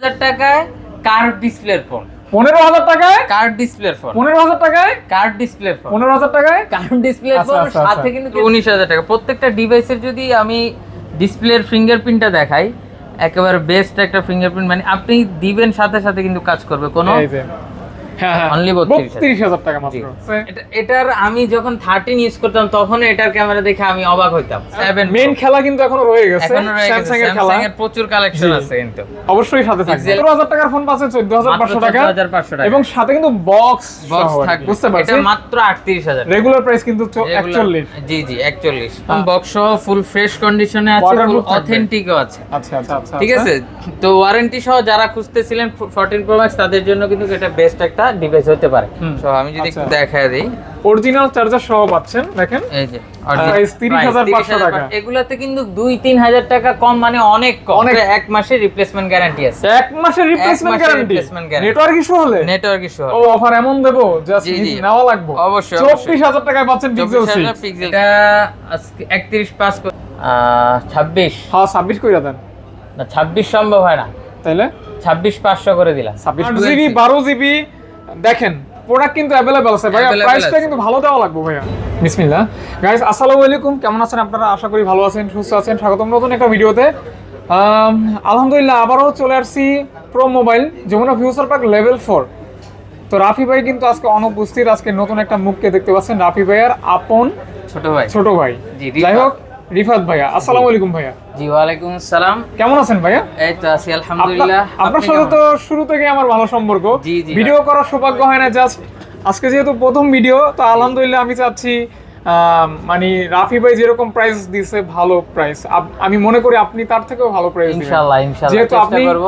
হাজার টাকায় ডিসপ্লের ফোন পনেরো হাজার টাকায়? কার্ড ডিসপ্লে ফোন পনেরো হাজার টাকায়? কার্ড ডিসপ্লে ফোন পনেরো হাজার টাকায়? কার্ড ডিসপ্লে ফোন সাথে আচ্ছা। কিন্তু উনিশ হাজার টাকা। প্রত্যেকটা ডিভাইসের যদি আমি ডিসপ্লের ফিঙ্গারপ্রিন্টটা দেখাই একেবারে বেস্ট একটা ফিঙ্গারপ্রিন্ট মানে আপনি দিবেন সাথে সাথে কিন্তু কাজ করবে। কোনো হ্যাঁ। Only 32,000 টাকা মাত্র এটার আমি যখন থার্টিন ইউজ করতাম তখন এটার ক্যামেরা দেখে আমি অবাক হইতাম। সেভেন মেইন খেলা কিন্তু এখনও রয়ে গেছে। এখনও রয়ে গেছে। স্যামসাং এর খেলা। এর প্রচুর কালেকশন আছে কিন্তু। অবশ্যই সাথে থাকবে। Pixel- পনেরো হাজার টাকার ফোন পাচ্ছেন চোদ্দ হাজার মাত্র পাঁচশো টাকা। 14,500 টাকা। এবং সাথে কিন্তু বক্স বক্স থাকবে। বুঝতে পারছি? এটা মাত্র আটত্রিশ হাজার রেগুলার প্রাইস কিন্তু Regular- একচল্লিশ। জি জি একচল্লিশ। বক্স সহ ফুল ফ্রেশ কন্ডিশনে আছে ফুল অথেন্টিকও আছে। আচ্ছা আচ্ছা আচ্ছা ঠিক আচ্ছা। আছে? তো ওয়ারেন্টি সহ যারা খুঁজতেছিলেন ফোরটিন প্রো ম্যাক্স তাদের জন্য কিন্তু এটা বেস্ট একটা ডিভাইস হতে পারে। তো আমি যদি একটু আচ্ছা। দেখায় দিই। অরিজিনাল চার্জার সহ পাচ্ছেন দেখেন। এই যে Price 30,500 টাকা। এগুলাতে কিন্তু দুই তিন হাজার টাকা কম মানে অনেক কম। এক মাসের রিপ্লেসমেন্ট গ্যারান্টি আছে। এক মাসের রিপ্লেসমেন্ট গ্যারান্টি নেটওয়ার্ক ইস্যু হলে? নেটওয়ার্ক ইস্যু ও অফার এমন দেবো জাস্ট জি, জি। নেওয়া লাগবে। অবশ্যই, চব্বিশ হাজার টাকায় পাচ্ছেন পিক্সেল সিক্স পিক্সেল এটা আজকে একত্রিশ পাস ছাব্বিশ। হ্যাঁ ছাব্বিশ কইরা দেন। না ছাব্বিশ সম্ভব হয় না। তাইলে? ছাব্বিশ পাঁচশো করে দিলাম। ছাব্বিশ জিবি বারো জিবি দেখেন প্রোডাক্ট কিন্তু অ্যাভেলেবেল আছে ভাইয়া। প্রাইসটা কিন্তু ভালো দেওয়া লাগবে ভাইয়া। বিসমিল্লাহ। গাইস আসসালামু আলাইকুম। কেমন আছেন আপনারা? আশা করি ভালো আছেন সুস্থ আছেন। স্বাগতম নতুন একটা ভিডিওতে। আলহামদুলিল্লাহ আবারও চলে আসছি Pro Mobile Jamuna Future Park level four তো রাফি ভাই কিন্তু আজকে অনুপস্থিত আজকে নতুন একটা মুখকে দেখতে পাচ্ছেন রাফি ভাইয়ার আপন ছোট ভাই। ছোট ভাই। যাই হোক রিফাত ভাইয়া আসসালামু আলাইকুম ভাইয়া। জি ওয়ালাইকুম আসসালাম। কেমন আছেন ভাইয়া? এই তো আছি আলহামদুলিল্লাহ। আপনার সাথে তো শুরু থেকে আমার ভালো সম্পর্ক। ভিডিও করার সৌভাগ্য হয় না জাস্ট আজকে যেহেতু প্রথম ভিডিও তো আলহামদুলিল্লাহ আমি চাচ্ছি মানে রাফি ভাই যেরকম প্রাইস দিছে ভালো প্রাইস আমি মনে করি আপনি তার থেকেও ভালো প্রাইস ইনশাআল্লাহ ইনশাআল্লাহ যেহেতু চেষ্টা আপনি করব।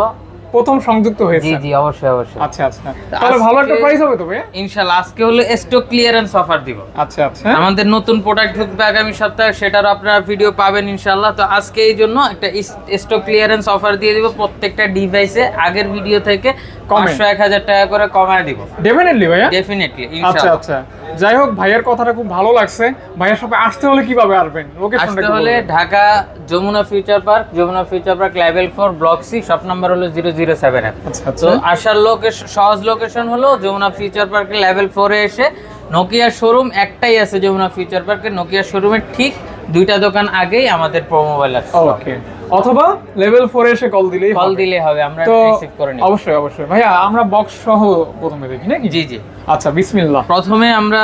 প্রথম সংযুক্ত হয়েছে। জি জি অবশ্যই অবশ্যই। আচ্ছা আচ্ছা। তাহলে ভালো একটা প্রাইস হবে তো ভাইয়া? ইনশাআল্লাহ আজকে হলো স্টক ক্লিয়ারেন্স অফার দিব। আচ্ছা আচ্ছা। আমাদের নতুন প্রোডাক্ট ঢুকবে আগামী সপ্তাহে সেটারও আপনারা ভিডিও পাবেন ইনশাআল্লাহ তো আজকে এই জন্য একটা স্টক ক্লিয়ারেন্স অফার দিয়ে দিব প্রত্যেকটা ডিভাইসে আগের ভিডিও থেকে। পাঁচশো এক হাজার টাকা করে কমায় দিব। ডেফিনেটলি ভাইয়া? ডেফিনেটলি আচ্ছা আচ্ছা। যাই হোক ভাইয়ের কথাটা খুব ভালো লাগছে। ভাইয়ের সাথে আসতে হলে কীভাবে আসবেন? লোকেশনটা আসতে হলে Dhaka Jamuna Future Park Jamuna Future Park level four block C shop number হলো জিরো জিরো সেভেন আচ্ছা তো আচ্ছা। আসার লোকেশন সহজ লোকেশন হলো যমুনা ফিউচার পার্কের লেভেল ফোরে এসে নোকিয়া শোরুম একটাই আছে যমুনা ফিউচার পার্কের নোকিয়া শোরুমের ঠিক দুইটা দোকান আগেই আমাদের প্রোমোবাইল আছে ওকে অথবা লেভেল ফোর এসে কল দিলেই কল দিলে হবে আমরা তো রিসিভ করে নিব। অবশ্যই অবশ্যই। ভাইয়া আমরা বক্স সহ প্রথমে দেখি নাকি? জি জি। আচ্ছা বিসমিল্লাহ। প্রথমে আমরা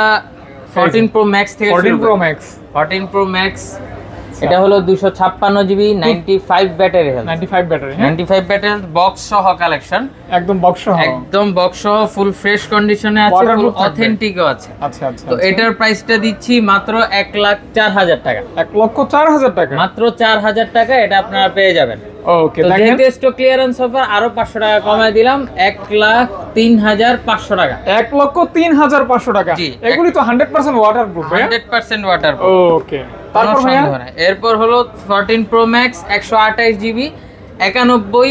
14 প্রো ম্যাক্স থেকে 14 প্রো ম্যাক্স 14 প্রো ম্যাক্স এটা হলো 256 জিবি 95 ব্যাটারি হেলথ 95 ব্যাটারি হ্যাঁ। 95 ব্যাটারি হেলথ বক্স সহ কালেকশন একদম বক্স সহ। একদম বক্স সহ ফুল ফ্রেশ কন্ডিশনে আছে ফুল অথেন্টিকও আছে। আচ্ছা আচ্ছা তো এটার প্রাইসটা দিচ্ছি মাত্র এক লাখ চার হাজার টাকা। এক লক্ষ চার হাজার টাকা? মাত্র চার হাজার টাকা এটা আপনারা পেয়ে যাবেন। ওকে তো দেখেন। যেহেতু স্টক ক্লিয়ারেন্স অফার আরও পাঁচশো টাকা কমায় দিলাম এক লাখ তিন হাজার পাঁচশো টাকা। এক লক্ষ তিন হাজার পাঁচশো টাকা। জি, এগুলি তো হান্ড্রেড পার্সেন্ট ওয়াটার প্রুফ ভাইয়া হান্ড্রেড পার্সেন্ট ওয়াটার ওকে তারপর ভাইয়া? এরপর হলো ফোরটিন প্রো ম্যাক্স একশো আঠাইশ জিবি একানব্বই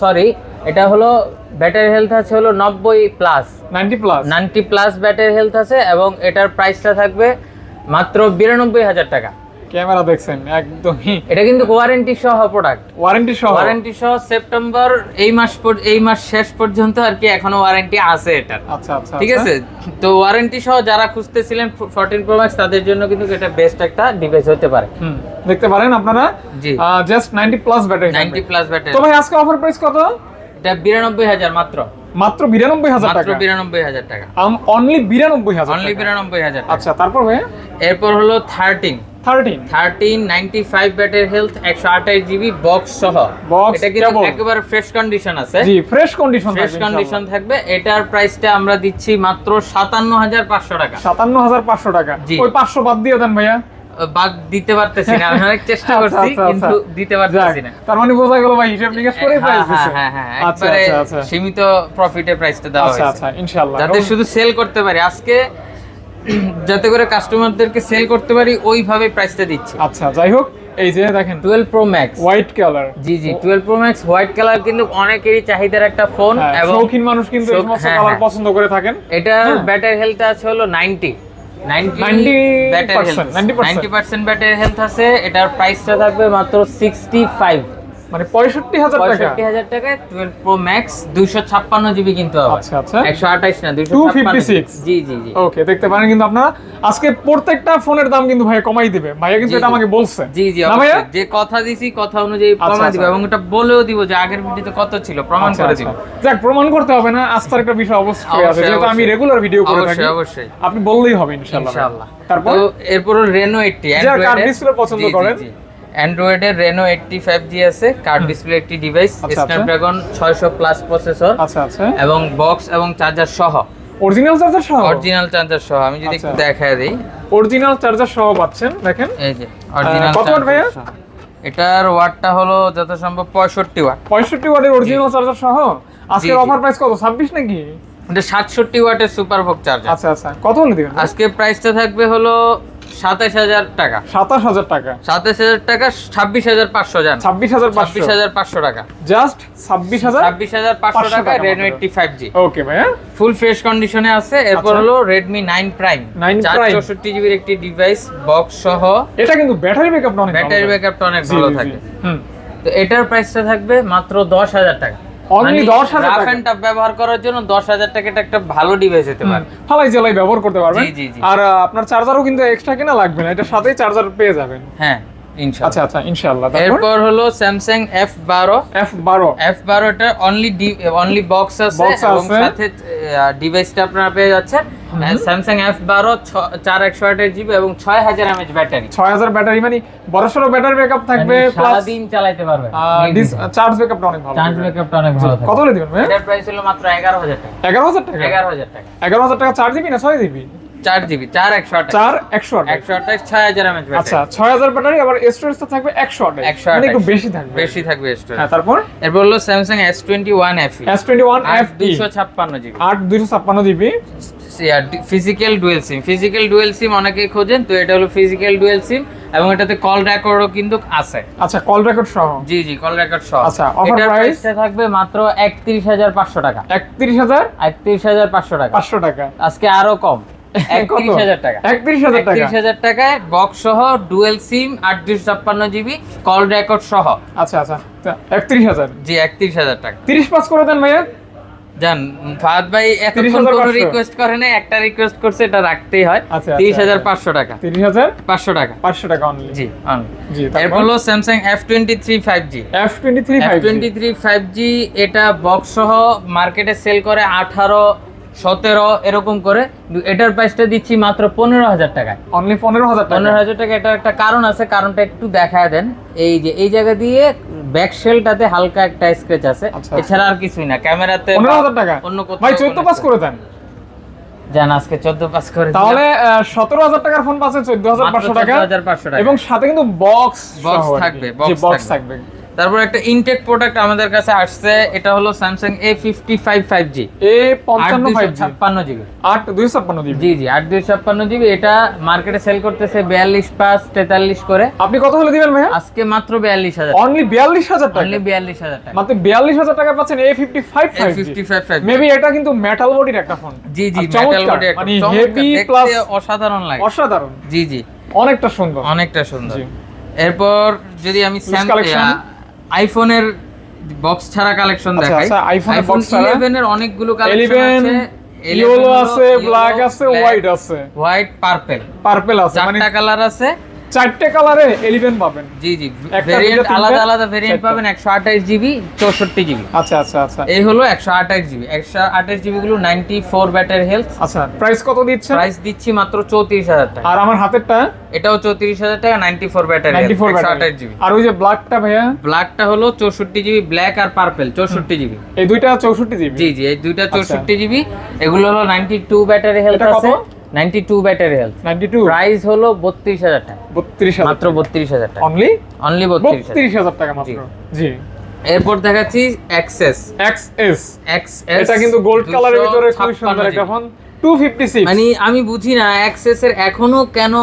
সরি এটা হলো ব্যাটারি হেলথ আছে হলো নব্বই plus 90 plus ninety plus battery health আছে এবং এটার প্রাইসটা থাকবে মাত্র বিরানব্বই হাজার টাকা। ক্যামেরা দেখছেন একদমই। এটা কিন্তু ওয়ারেন্টি সহ প্রোডাক্ট ওয়ারেন্টি সহ। ওয়ারেন্টি সহ সেপ্টেম্বর এই মাস এই মাস শেষ পর্যন্ত আর কি এখনও ওয়ারেন্টি আছে এটার। আচ্ছা আচ্ছা ঠিক আচ্ছা। আছে? তো ওয়ারেন্টি সহ যারা খুঁজতেছিলেন ফোরটিন প্রো ম্যাক্স তাদের জন্য কিন্তু এটা বেস্ট একটা ডিভাইস হতে পারে। হুম দেখতে পারেন আপনারা? জি। Just 90 plus battery ninety plus battery তো ভাই আজকে অফার প্রাইস কত? এটা বিরানব্বই হাজার মাত্র। মাত্র বিরানব্বই হাজার মাত্র টাকা। বিরানব্বই হাজার টাকা। অনলি বিরানব্বই হাজার অনলি। বিরানব্বই হাজার আচ্ছা তারপর ভাই? এরপর হলো thirteen thirteen thirteen ninety five battery health একশো আঠাশ জিবি বক্স সহ। Box এটা কিন্তু একেবারে ফ্রেশ কন্ডিশন আছে। জি ফ্রেশ কন্ডিশন ফ্রেশ কন্ডিশন থাকবে। এটার প্রাইসটা আমরা দিচ্ছি মাত্র সাতান্ন হাজার পাঁচশো টাকা। সাতান্ন হাজার পাঁচশো টাকা। জি। ওই পাঁচশো বাদ দিয়ে দেন ভাইয়া। বাদ দিতে পারতেছি না। আমি অনেক চেষ্টা আচ্ছা, করছি আচ্ছা, কিন্তু আচ্ছা। দিতে পারতেছি না। তার মানে বোঝা গেল ভাই হিসাব নিকাশ করে হ্যাঁ, প্রাইস হ্যাঁ, হ্যাঁ, হ্যাঁ, আচ্ছা একবারে আচ্ছা আচ্ছা। সীমিত প্রফিটে প্রাইসটা দেওয়া আচ্ছা হয়েছে। আচ্ছা ইনশাআল্লাহ। যাতে শুধু সেল করতে পারি। আজকে যাতে করে কাস্টমারদেরকে সেল করতে পারি ওইভাবে প্রাইসটা দিচ্ছি। আচ্ছা যাই হোক এই যে দেখেন twelve Pro Max white colour জি জি twelve Pro Max white colour কিন্তু অনেকেরই চাহিদার একটা ফোন এবং হ্যাঁ, শৌখিন মানুষ কিন্তু এই সমস্ত হ্যাঁ, কালার হ্যাঁ। পছন্দ করে থাকেন। হ্যাঁ। ব্যাটারি হেলথ আছে হলো নাইনটি 90% 90% পার্সেন্ট ব্যাটারি হেলথ আছে এটার প্রাইসটা থাকবে মাত্র সিক্সটি ফাইভ মানে পঁয়ষট্টি হাজার টাকা। পঁয়ষট্টি হাজার টাকায় টুয়েলভ প্রো ম্যাক্স দুইশো ছাপ্পান্ন জিবি কিন্তু হবে। আচ্ছা আচ্ছা। একশো আঠাইশ না 256 জি জি জি। ওকে দেখতে পারেন কিন্তু আপনারা। আজকে প্রত্যেকটা ফোনের দাম কিন্তু ভাই কমাই দিবে। ভাইয়া কিন্তু এটা আমাকে বলছে জি জি। যে কথা দিছি কথা অনুযায়ী আচ্ছা, প্রমাণ দিব আচ্ছা। এবং এটা বলেও দিব যে আগের ভিডিওতে কত ছিল প্রমাণ আচ্ছা, করে। দিব। যাক প্রমাণ করতে হবে না। আস্থার একটা বিষয় অবশ্যই আছে। যেহেতু আমি রেগুলার ভিডিও করে থাকি অবশ্যই অবশ্যই। আপনি বললেই হবে ইনশাআল্লাহ ইনশাআল্লাহ তারপর? এরপর রেনো 80 যারা কার ডিসপ্লে পছন্দ করেন। অ্যান্ড্রয়েডের রেনো 85G আছে কার্ড ডিসপ্লে একটি ডিভাইস। স্ন্যাপড্রাগন 600 প্লাস প্রসেসর আচ্ছা আচ্ছা। এবং বক্স এবং চার্জার সহ। অরিজিনাল চার্জার সহ? অরিজিনাল চার্জার সহ আমি যদি একটু আচ্ছা। দেখায় দিই। অরিজিনাল চার্জার সহ পাচ্ছেন দেখেন। এই যে অরিজিনাল কত watt ভাইয়া? এটার ওয়াটটা হলো যত সম্ভব 65 ওয়াট পঁয়ষট্টি ওয়াটের অরিজিনাল চার্জার সহ? আজকের জি। অফার প্রাইস কত ছাব্বিশ নাকি? এটা 67 ওয়াটের সুপার ভোগ চার্জার আচ্ছা আচ্ছা। কত হলে দিবেন? আজকে প্রাইসটা থাকবে হলো সাতাশ হাজার টাকা। সাতাশ হাজার টাকা। সাতাশ হাজার টাকা ছাব্বিশ হাজার পাঁচশো জান ছাব্বিশ হাজার ছাব্বিশ হাজার পাঁচশো টাকা। জাস্ট ছাব্বিশ হাজার ছাব্বিশ হাজার পাঁচশো টাকা রেনো ফাইভ জি ওকে ভাইয়া। ফুল ফ্রেশ কন্ডিশনে আছে এরপর আচ্ছা। হলো রেডমি নাইন প্রাইম 9 চার Prime। চৌষট্টি জিবির একটি ডিভাইস বক্স সহ। এটা কিন্তু ব্যাটারি ব্যাকআপটা অনেক ভালো ব্যাটারি। ব্যাকআপটা অনেক ভালো। থাকে। তো এটার প্রাইসটা থাকবে মাত্র দশ হাজার টাকা। Only 10,000 রাফ এন্ড টাফ ব্যবহার করার জন্য দশ হাজার টাকা এটা একটা ভালো ডিভাইস হতে পারে। ফালাই ব্যবহার করতে পারবেন। আর আপনার চার্জারও কিন্তু এক্সট্রা কিনা লাগবে না এটা সাথে চার্জার পেয়ে যাবেন। হ্যাঁ। আচ্ছা আচ্ছা ইনশাআল্লাহ। এরপর হলো স্যামসাং এফ বারো এফ বারো এফ বারোটা অনলি অনলি বক্স আছে এবং সাথে ডিভাইসটা আপনারা পেয়ে যাচ্ছেন। স্যামসাং এফ বারো চার একশো আটের জিবি এবং ছয় হাজার এমএচ ব্যাটারি ছয় হাজার ব্যাটারি মানে বড়সড় ব্যাটারি ব্যাকআপ থাকবে মানে সারাদিন চালাইতে পারবেন। চার্জ ব্যাকআপটা অনেক ভালো। চার্জ ব্যাকআপটা অনেক ভালো কত হলে দিবেন এটার প্রাইস হলো মাত্র এগারো হাজার টাকা। এগারো হাজার টাকা? এগারো হাজার টাকা। এগারো হাজার টাকা চার জিবি না ছয় জিবি চার জিবি চার একশো চার একশো আট একশো আঠাশ ছয় হাজার এমএচ আচ্ছা ছয় হাজার ব্যাটারি আবার স্টোরেজটা থাকবে একশো আট 128 মানে একটু বেশি থাকবে। বেশি থাকবে স্টোরেজ হ্যাঁ তারপর? এরপর হলো Samsung S twenty one F S twenty one F দুশো ছাপ্পান্ন জিবি আট দুইশো ছাপ্পান্ন GB physical dual SIM physical dual SIM অনেকেই খোঁজেন তো এটা হলো ফিজিক্যাল ডুয়েল সিম এবং এটাতে কল রেকর্ডও কিন্তু আছে। আচ্ছা কল রেকর্ড সহ। জি জি কল রেকর্ড সহ। আচ্ছা, এটার প্রাইসটা থাকবে মাত্র একত্রিশ হাজার পাঁচশো টাকা। একত্রিশ হাজার? একত্রিশ হাজার পাঁচশো টাকা। পাঁচশো টাকা। আজকে আরও কম। টাকায় বক্স সহ ডুয়েল সিম আট দুশো ছাপ্পান্ন জিবি কল রেকর্ড সহ। আচ্ছা আচ্ছা। একত্রিশ হাজার। জি একত্রিশ হাজার টাকা। তিরিশ পাস করে দেন ভাইয়া। জান ফাহাদ ভাই এতক্ষণ কোনো রিকোয়েস্ট করে না একটা রিকোয়েস্ট করছে এটা রাখতেই হয়। আচ্ছা, আচ্ছা, তিরিশ হাজার পাঁচশো টাকা। তিরিশ হাজার পাঁচশো টাকা। পাঁচশো টাকা অনলি জি। জি এরপর হলো Samsung F twenty three five G F twenty three F twenty three five G এটা বক্স সহ মার্কেটে সেল করে আঠারো সতেরো এরকম করে এটার প্রাইসটা দিচ্ছি মাত্র পনেরো হাজার টাকায়। অনলি পনেরো হাজার টাকা। পনেরো হাজার টাকা এটার একটা কারণ আছে কারণটা একটু দেখায় দেন। এই যে এই জায়গা দিয়ে ব্যাক শেলটাতে হালকা একটা স্ক্র্যাচ আছে। আচ্ছা। এছাড়া আর কিছুই না ক্যামেরাতে পনেরো হাজার টাকা। অন্য কোথাও ভাই চোদ্দ পাস করে দেন। জান আজকে চোদ্দ পাস করে। তাহলে সতেরো হাজার টাকার ফোন পাচ্ছে চোদ্দ হাজার মাত্র পাঁচশো টাকা। 14,500 টাকা। এবং সাথে কিন্তু বক্স Box থাকবে, বক্স থাকবে। তারপর একটা ইনটেক প্রোডাক্ট আমাদের কাছে আসছে এটা হলো Samsung A fifty five five G A পঞ্চান্ন ছাপ্পান্ন জিবি। আট দুই ছাপ্পান্ন জিবি। জি জি আট দুই ছাপ্পান্ন জিবি। এটা মার্কেটে সেল করতেছে বিয়াল্লিশ পাঁচ তেতাল্লিশ করে। আপনি কত হলে দিবেন ভাইয়া? আজকে মাত্র বিয়াল্লিশ হাজার অনলি বিয়াল্লিশ হাজার টাকা? অনলি বিয়াল্লিশ হাজার টাকা। মাত্র বিয়াল্লিশ হাজার টাকা পাচ্ছেন A fifty five five fifty five five maybe এটা কিন্তু মেটাল বডির একটা ফোন জি জি মেটাল বডি মানে হেভি প্লাস অসাধারণ লাগে। অসাধারণ। জি জি। অনেকটা সুন্দর। অনেকটা সুন্দর। এরপর যদি আমি collection? আইফোনের বক্স ছাড়া কালেকশন আচ্ছা, দেখাই। আচ্ছা, আইফোন ছাড়া? 11 এর অনেকগুলো কালেকশন আছে। ইয়েলো আছে ব্ল্যাক আছে হোয়াইট আছে। হোয়াইট পার্পল পার্পল আছে মানে চারটা কালার আছে। চারটে কালারে এলিভেন পাবেন। জি জি ভেরিয়েন্ট আলাদা আলাদা ভেরিয়েন্ট পাবেন একশো আঠাশ জিবি চৌষট্টি জিবি আচ্ছা আচ্ছা আচ্ছা। এই হলো একশো আঠাশ জিবি একশো আঠাশ জিবি গুলো নাইনটি ফোর ব্যাটারি হেলথ আচ্ছা প্রাইস কত দিচ্ছেন? প্রাইস দিচ্ছি মাত্র চৌত্রিশ হাজার টাকা। আর আমার হাতেরটা? এটাও চৌত্রিশ হাজার টাকা ninety four battery ninety four একশো আঠাশ জিবি আর ওই যে ব্ল্যাকটা ভাইয়া? ব্ল্যাকটা হলো চৌষট্টি জিবি ব্ল্যাক আর পার্পল চৌষট্টি জিবি এই দুইটা চৌষট্টি জিবি জি জি এই দুইটা চৌষট্টি জিবি এগুলো হলো নাইনটি টু ব্যাটারি হেলথ আছে। Ninety two battery health ninety two price হলো বত্রিশ হাজার টাকা। বত্রিশ হাজার মাত্র বত্রিশ হাজার টাকা। অনলি অনলি বত্রিশ হাজার। বত্রিশ হাজার টাকা মাত্র। জি। এরপর দেখাচ্ছি এক্সেস এক্স এস এটা কিন্তু গোল্ড কালারের ভিতরে খুবই সুন্দর একটা ফোন টু ফিফটি সিক্স মানে আমি বুঝি না এর এখনও কেন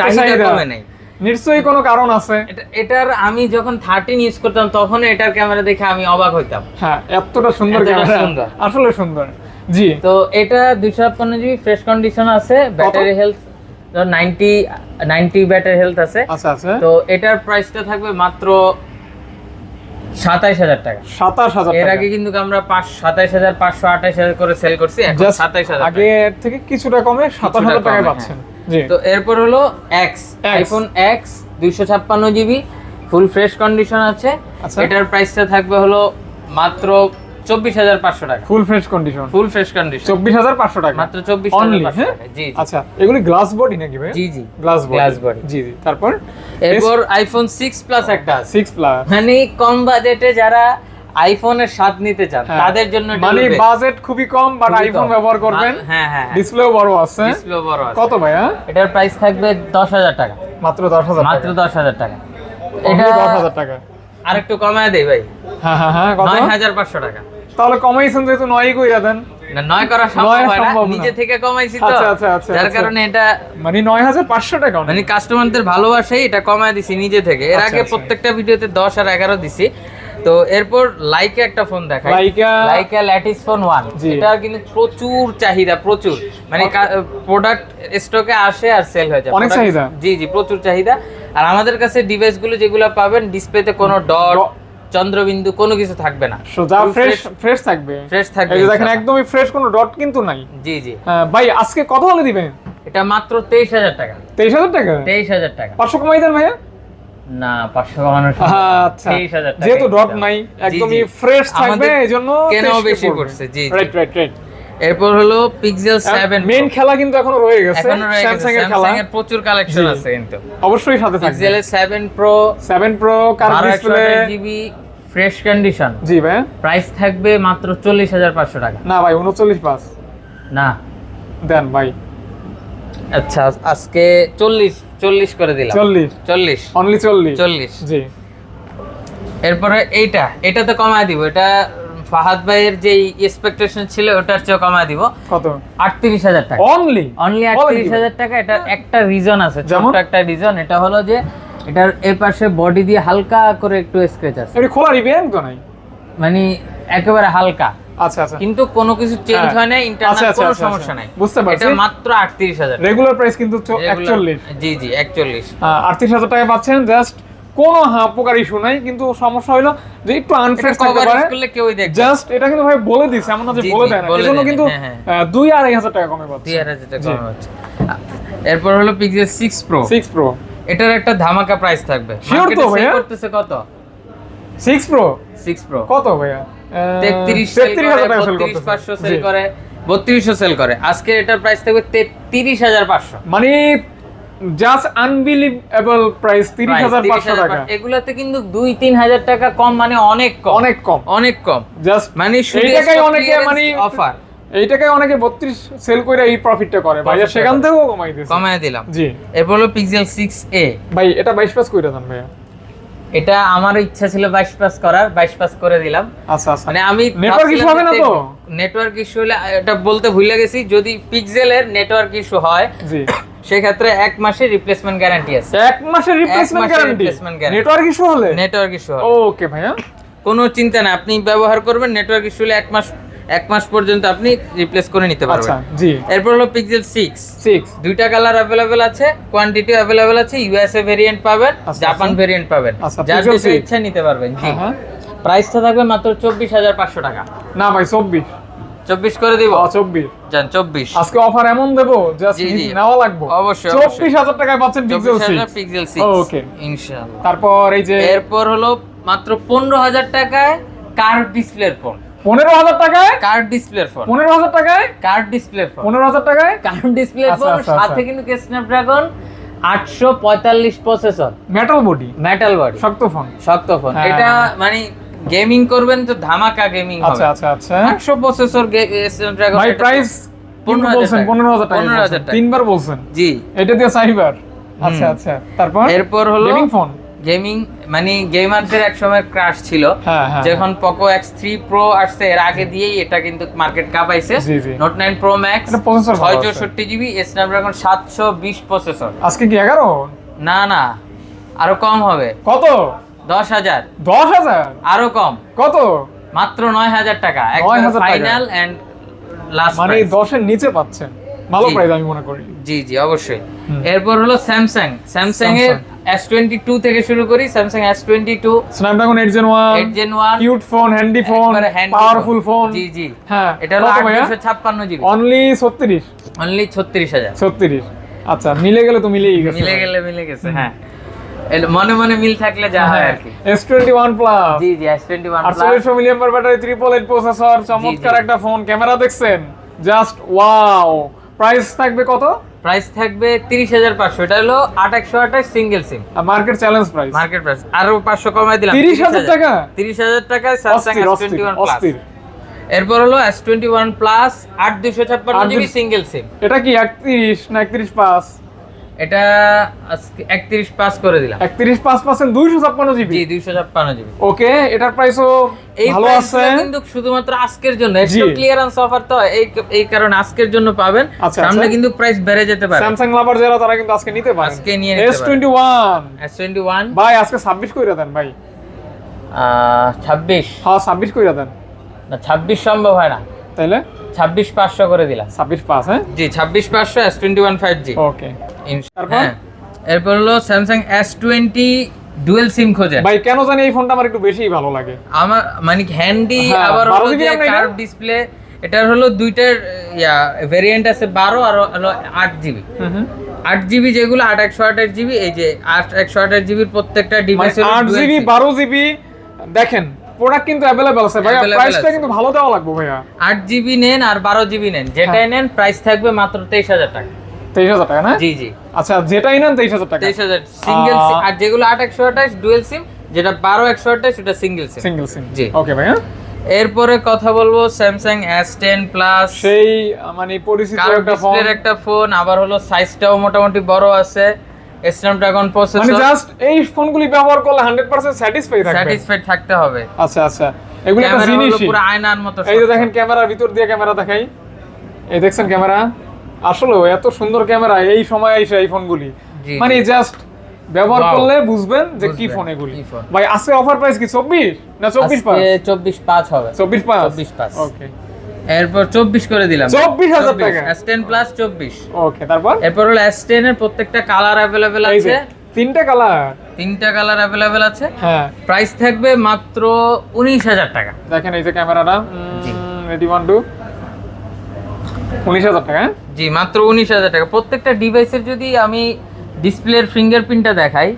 চাহিদা চাহিদা? কমে নাই। নিশ্চয়ই কোনো কারণ আছে। এটার আমি যখন থার্টিন ইউজ করতাম তখন এটার ক্যামেরা দেখে আমি অবাক হইতাম। হ্যাঁ এতটা সুন্দর ক্যামেরা সুন্দর। আসলে সুন্দর। জি। তো এটা দুইশো ছাপ্পান্ন জিবি ফ্রেশ কন্ডিশন আছে battery health ninety ninety battery health আছে। তো এটার প্রাইসটা থাকবে মাত্র সাতাইশ হাজার টাকা। সাতাশ হাজার এর আগে কিন্তু আমরা পাঁচ সাতাইশ হাজার পাঁচশো আঠাইশ হাজার করে সেল করছি এখন সাতাইশ হাজার আগে এর থেকে কিছুটা কমে সাতাশ হাজার টাকায় পাচ্ছেন। তো এরপর হলো এক্স আইফোন এক্স দুইশো ছাপ্পান্ন জিবি ফুল ফ্রেশ কন্ডিশন আছে। আচ্ছা। এটার প্রাইসটা থাকবে হলো মাত্র চব্বিশ হাজার পাঁচশো টাকা। Full fresh condition full fresh condition চব্বিশ হাজার পাঁচশো টাকা। মাত্র চব্বিশ হাজার হ্যাঁ? জি। আচ্ছা এগুলি গ্লাস বডি নাকি ভাই? জি জি। গ্লাস বডি জি জি। তারপর? এরপর আইফোন সিক্স প্লাস একটা সিক্স প্লাস মানে কম বাজেটে যারা আইফোনের স্বাদ নিতে চান তাদের জন্য মানে বাজেট খুবই কম বাট আইফোন ব্যবহার করবেন। হ্যাঁ হ্যাঁ ডিসপ্লেও বড় আছে। ডিসপ্লে বড় আছে। কত ভাই হ্যাঁ? এটার প্রাইস থাকবে দশ হাজার টাকা। মাত্র দশ হাজার মাত্র দশ হাজার টাকা। এটা এটা দশ হাজার টাকা। আরেকটু কমায় দেই ভাই। হ্যাঁ হ্যাঁ হ্যাঁ কত? নয় হাজার পাঁচশো টাকা। তাহলে কমাইছেন যেহেতু নয়ই কইরা দেন। নয় করা সম্ভব হয় না। নিজে থেকে কমাইছি তো। আচ্ছা, আচ্ছা, আচ্ছা, যার আচ্ছা। কারণে এটা মানে নয় হাজার পাঁচশো টাকা। মানে কাস্টমারদের ভালোবাসাই এটা কমায় দিছি নিজে থেকে। এর আচ্ছা, আগে আচ্ছা। প্রত্যেকটা ভিডিওতে দশ আর এগারো দিছি। তো এরপর লাইকা একটা ফোন দেখাই। Leica- Laika lattice phone. এটা কিন্তু প্রচুর চাহিদা প্রচুর। মানে প্রোডাক্ট স্টকে আসে আর সেল হয়ে যায়। অনেক চাহিদা? জি জি প্রচুর চাহিদা। আর আমাদের কাছে ডিভাইসগুলো যেগুলো পাবেন ডিসপ্লেতে কোনো ডট চন্দ্রবিন্দু কোনো কিছু থাকবে না। সোজা ফ্রেশ ফ্রেশ থাকবে। ফ্রেশ থাকবে এই যে দেখেন একদমই ফ্রেশ কোনো ডট কিন্তু নাই। জি জি। হ্যাঁ, ভাই আজকে কত হলে দিবেন? এটা মাত্র তেইশ হাজার টাকা। তেইশ হাজার টাকা? তেইশ হাজার টাকা। পাঁচশো কমাই দেন ভাইয়া। না পাঁচশো কমানো আচ্ছা। তেইশ হাজার টাকা যেহেতু ডট নাই একদমই ফ্রেশ থাকবে এজন্য কেন বেশি জি, জি। রাইট রাইট রাইট এরপর হলো পিক্সেল সেভেন মেইন খেলা কিন্তু এখনও রয়ে গেছে। স্যামসাং এর খেলা। এর প্রচুর কালেকশন আছে কিন্তু। অবশ্যই সাথে থাকবে। পিক্সেলের seven Pro 7 Pro curved display GB fresh condition জি ভাই। প্রাইস থাকবে মাত্র চল্লিশ হাজার পাঁচশো টাকা। না ভাই 39 পাস না। দেন ভাই। আচ্ছা আজকে চল্লিশ চল্লিশ করে দিলাম। 40 চল্লিশ। অনলি 40 চল্লিশ। জি। এরপরে এইটা এটা তো কমায় দিব। এটা ফাহাদ ভাইয়ের যে এক্সপেকটেশন ছিল ওটার চেয়ে কমায় দিব। কত? আটত্রিশ হাজার টাকা। অনলি অনলি আটত্রিশ হাজার টাকা। এটা একটা রিজন আছে? ছোট্ট একটা রিজন এটা হলো যে এটার এর পাশে বডি দিয়ে হালকা করে একটু স্ক্র্যাচ আছে। এটা খোলা রিপেয়ারিং তো নাই? মানে একেবারে হালকা। আচ্ছা আচ্ছা। কিন্তু কোনো কিছু চেঞ্জ হ্যাঁ। হয় না আচ্ছা, ইন্টারনাল আচ্ছা, কোনো আচ্ছা, সমস্যা আচ্ছা। নাই। বুঝতে পারছি। এটা মাত্র আটত্রিশ হাজার রেগুলার প্রাইস কিন্তু 41 জি জি একচল্লিশ। আটত্রিশ হাজার টাকা পাচ্ছেন জাস্ট কোনো হ্যাঁ ইস্যু নাই কিন্তু সমস্যা হলো যে একটু আনফ্রেশ থাকতে পারে। জাস্ট এটা কিন্তু ভাই বলে দিছে এমন না যে বলে দেয় না। এজন্য কিন্তু হ্যাঁ, আহ, দুই আড়াই হাজার টাকা কমে পাচ্ছে। দুই হাজার টাকা। কম হচ্ছে এরপর হলো Pixel six Pro six Pro এটার একটা ধামাকা প্রাইস থাকবে। মার্কেটে সেল করতেছে কত? সিক্স প্রো সিক্স প্রো কত ভাইয়া? তেত্রিশ তেত্রিশ হাজার টাকা সেল করতেছে। পাঁচশো জি। সেল করে বত্রিশশো সেল করে। আজকে এটার প্রাইস থাকবে তেত্রিশ হাজার পাঁচশো। মানে জাস্ট আনবিলিভেবল প্রাইস তিরিশ হাজার পাঁচশো টাকা। এগুলাতে কিন্তু দুই তিন হাজার টাকা কম মানে অনেক কম। অনেক কম। অনেক কম। জাস্ট মানে এই টাকায় অনেকে মানে অফার এই টাকায় অনেকে বত্রিশ সেল করে এই প্রফিটটা করে। ভাইয়া সেখান থেকেও কমাই দিয়েছে। কমায় দিলাম। জি। এরপর হলো পিক্সেল সিক্স এ ভাই এটা বাইশ পাস করে দেন ভাইয়া। এটা আমার ইচ্ছা ছিল বাইশ পাস করার বাইশ পাস করে দিলাম। আচ্ছা আচ্ছা। মানে আমি Network issue হবে না তো? নেটওয়ার্ক ইস্যু হলে এটা বলতে ভুলে গেছি যদি পিক্সেলের নেটওয়ার্ক ইস্যু হয় জি। সেক্ষেত্রে এক মাসের রিপ্লেসমেন্ট গ্যারান্টি আছে। এক মাসের রিপ্লেসমেন্ট গ্যারান্টি। নেটওয়ার্ক ইস্যু হলে? নেটওয়ার্ক ইস্যু হলে ওকে ভাইয়া। কোনো চিন্তা না আপনি ব্যবহার করবেন নেটওয়ার্ক ইস্যু হলে এক মাস এক মাস পর্যন্ত আপনি রিপ্লেস করে নিতে আচ্ছা পারবেন জি। এরপর হলো পিক্সেল সিক্স সিক্স দুইটা কালার অ্যাভেলেবেল আছে কোয়ান্টিটি অ্যাভেলেবেল আছে ইউএসএ ভেরিয়েন্ট পাবেন আচ্ছা, জাপান আচ্ছা। ভেরিয়েন্ট পাবেন। আচ্ছা, যার Pixel ইচ্ছা নিতে পারবেন জি। প্রাইসটা থাকবে মাত্র চব্বিশ হাজার পাঁচশো টাকা। না ভাই চব্বিশ। চব্বিশ করে দিব। চব্বিশ। যান চব্বিশ। আজকে অফার এমন দেবো। নেওয়া লাগবে। অবশ্যই, চব্বিশ হাজার টাকায় পাচ্ছেন পিক্সেল চব্বিশ হাজার সিক্স পিক্সেল ওকে ইনশাআল্লাহ। তারপর এই যে এরপর হলো মাত্র পনেরো হাজার টাকায় কার্ড ডিসপ্লের ফোন পনেরো হাজার টাকায়? কার্ড ডিসপ্লের ফোন পনেরো হাজার টাকায়? কার্ড ডিসপ্লের ফোন পনেরো হাজার টাকায়? কার্ড ডিসপ্লের আচ্ছা, ফোন সাথে। কিন্তু স্ন্যাপড্রাগন আটশো পঁয়তাল্লিশ processor metal body metal body শক্ত ফোন শক্ত ফোন হ্যাঁ। এটা মানে গেমিং করবেন তো ধামাকা গেমিং আচ্ছা হবে। আচ্ছা আচ্ছা। আটশো প্রসেসর স্ন্যাপড্রাগন ভাই প্রাইস বলছেন টাকা। পনেরো হাজার টাকা পনেরো হাজার বলছেন। টাকা। তিনবার বলছেন? জি। এটা দিয়ে সাইবার আচ্ছা আচ্ছা। তারপর? এরপর হলো গেমিং ফোন গেমিং মানে গেমারদের এক সময় ক্রাশ ছিল। হ্যাঁ হ্যাঁ যখন পোকো এক্স থ্রি প্রো আসছে এর আগে দিয়েই এটা কিন্তু মার্কেট কাপাইছে। নোট নাইন প্রো ম্যাক্স ছয় চৌষট্টি জিবি স্ন্যাপড্রাগন সাতশো বিশ প্রসেসর আজকে কি এগারো? না না। আরও কম হবে। কত? দশ হাজার। দশ হাজার? আরও কম। কত? মাত্র নয় হাজার টাকা। 9,000 ফাইনাল এন্ড লাস্ট মানে দশের নিচে পাচ্ছেন। ভালো প্রাইস আমি মনে করি। জি জি অবশ্যই। এরপর হলো স্যামসাং স্যামসাং এর Samsung। এস টোয়েন্টি টু থেকে শুরু করি। Samsung S twenty two Snapdragon eight Gen one eight Gen one cute phone handy phone powerful phone জি জি। হ্যাঁ। এটা হলো কত আট ভাইয়া? দুশো ছাপ্পান্ন জিবি অনলি ছত্রিশ। অনলি ছত্রিশ হাজার। ছত্রিশ। আচ্ছা মিলে গেলে তো মিলেই গেছে। মিলে গেলে মিলে গেছে হ্যাঁ। মনে মনে মিল থাকলে যা হয় আর কি। এস টোয়েন্টি ওয়ান প্লাস জি জি এস টোয়েন্টি ওয়ান আটচল্লিশশো million battery triple eight processor চমৎকার একটা ফোন ক্যামেরা দেখছেন? জাস্ট ওয়াও প্রাইস থাকবে কত? প্রাইস থাকবে তিরিশ হাজার পাঁচশো। এটা হলো আট একশো আঠাশ single SIM market challenge price market price আরও পাঁচশো কমাই দিলাম। 30,000 টাকা? তিরিশ হাজার টাকায় টোয়েন্টি ওয়ান প্লাস এরপর হলো এস টোয়েন্টি ওয়ান প্লাস আট দুশো ছাপ্পান্ন আট জিবি সিঙ্গেল সিম এটা কি একত্রিশ না একত্রিশ পাঁচ এটা আজকে পাস করে দিলাম। জিবি? G GB. ওকে এটার প্রাইসও এই ভালো আছে। কিন্তু শুধুমাত্র আজকের জন্য। একটু ক্লিয়ারেন্স অফার তো এই এই কারণে আজকের জন্য পাবেন। আচ্ছা, সামনে আচ্ছা। কিন্তু প্রাইস বেড়ে যেতে পারে। স্যামসাং লাভার যারা তারা কিন্তু আজকে নিতে পারে আজকে নিয়ে নিতে ভাই আজকে ছাব্বিশ কইরা দেন ভাই। হ্যাঁ ছাব্বিশ কইরা দেন। না ছাব্বিশ সম্ভব হয় না। তাইলে? ছাব্বিশ পাঁচশো করে দিলাম। ছাব্বিশ পাঁচ হ্যাঁ? জি ছাব্বিশ পাঁচশো S twenty one five G okay হ্যাঁ। এরপর হলো Samsung S twenty dual SIM খোঁজেন ভাই কেন জানি এই ফোনটা আমার একটু বেশিই ভালো লাগে। আমার মানে হ্যান্ডি হ্যাঁ, আবার 12 হলো যে? কার্ভ ডিসপ্লে এটার হলো দুইটার ইয়া ভেরিয়েন্ট আছে বারো আর হলো আট জিবি আট জিবি যেগুলো আট একশো আঠাশ জিবি এই যে আট একশো আঠাশ জিবির প্রত্যেকটা মানে ডিভাইস আট জিবি বারো জিবি দেখেন প্রোডাক্ট কিন্তু অ্যাভেলেবেল আছে ভাইয়া। প্রাইসটা কিন্তু ভালো দেওয়া লাগবে ভাইয়া। আট নেন আর বারো জিবি নেন। যেটাই হ্যাঁ। নেন প্রাইস থাকবে মাত্র তেইশ হাজার টাকা। তেইশ হাজার টাকা না? জি জি। আচ্ছা যেটাই নেন তেইশ হাজার টাকা। তেইশ হাজার সিঙ্গেল আহ, আর যেগুলো আট একশো আঠাশ ডুয়েল সিম যেটা বারো একশো আঠাশ সেটা সিঙ্গেল সিম সিঙ্গেল সিম জি। ওকে ভাইয়া। এরপরে কথা বলব স্যামসাং এস টেন প্লাস সেই মানে পরিচিত একটা ফোন একটা ফোন আবার হলো সাইজটাও মোটামুটি বড় আছে। স্ন্যাপড্রাগন মানে প্রসেসর জাস্ট এই ফোনগুলি ব্যবহার করলে হান্ড্রেড পার্সেন্ট স্যাটিসফাই থাকবে। স্যাটিসফাইড থাকতে হবে। আচ্ছা আচ্ছা। এগুলো একটা জিনিসই। পুরো আয়নার মতো এই যে দেখেন ক্যামেরার ভিতর দিয়ে ক্যামেরা দেখাই। এই দেখছেন ক্যামেরা? আসলে এত সুন্দর ক্যামেরা এই সময় এসে এই ফোনগুলি মানে জাস্ট ব্যবহার করলে বুঝবেন যে কি ফোন এগুলি ভাই আজকে অফার প্রাইস কি চব্বিশ? না চব্বিশ পাঁচ? আজকে চব্বিশ পাঁচ হবে। চব্বিশ পাঁচ? 24 পাঁচ। ওকে এরপর চব্বিশ করে দিলাম। 24,000 টাকা। এস টেন প্লাস চব্বিশ। ওকে তারপর? এরপর হলো এস টেন এর প্রত্যেকটা কালার যে আছে। তিনটা কালার তিনটা কালার অ্যাভেলেবেল আছে। হ্যাঁ। প্রাইস থাকবে মাত্র উনিশ হাজার টাকা। দেখেন এই যে ক্যামেরাটা জি। রেডি ওয়ান টু উনিশ হাজার টাকা হ্যাঁ? জি মাত্র উনিশ হাজার টাকা। প্রত্যেকটা ডিভাইসের যদি আমি ডিসপ্লের ফিঙ্গারপ্রিন্টটা দেখাই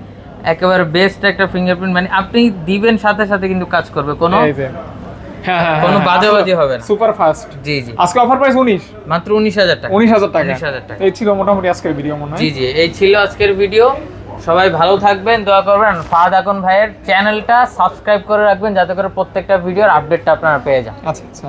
একেবারে বেস্ট একটা ফিঙ্গারপ্রিন্ট মানে আপনি দিবেন সাথে সাথে কিন্তু কাজ করবে। কোনো হ্যাঁ হ্যাঁ কোনো বাজাবাজি হবে না। Super fast. জি জি। আজকে অফার প্রাইস উনিশ। মাত্র উনিশ হাজার টাকা। উনিশ হাজার টাকা। 19,000 টাকা। এই ছিল মোটামুটি আজকের ভিডিও মনে হয়। জি জি এই ছিল আজকের ভিডিও সবাই ভালো থাকবেন দোয়া করবেন। ফাহাদ আকন ভাইয়ের চ্যানেলটা সাবস্ক্রাইব করে রাখবেন যাতে করে প্রত্যেকটা ভিডিওর আপডেটটা আপনারা পেয়ে যান। আচ্ছা আচ্ছা।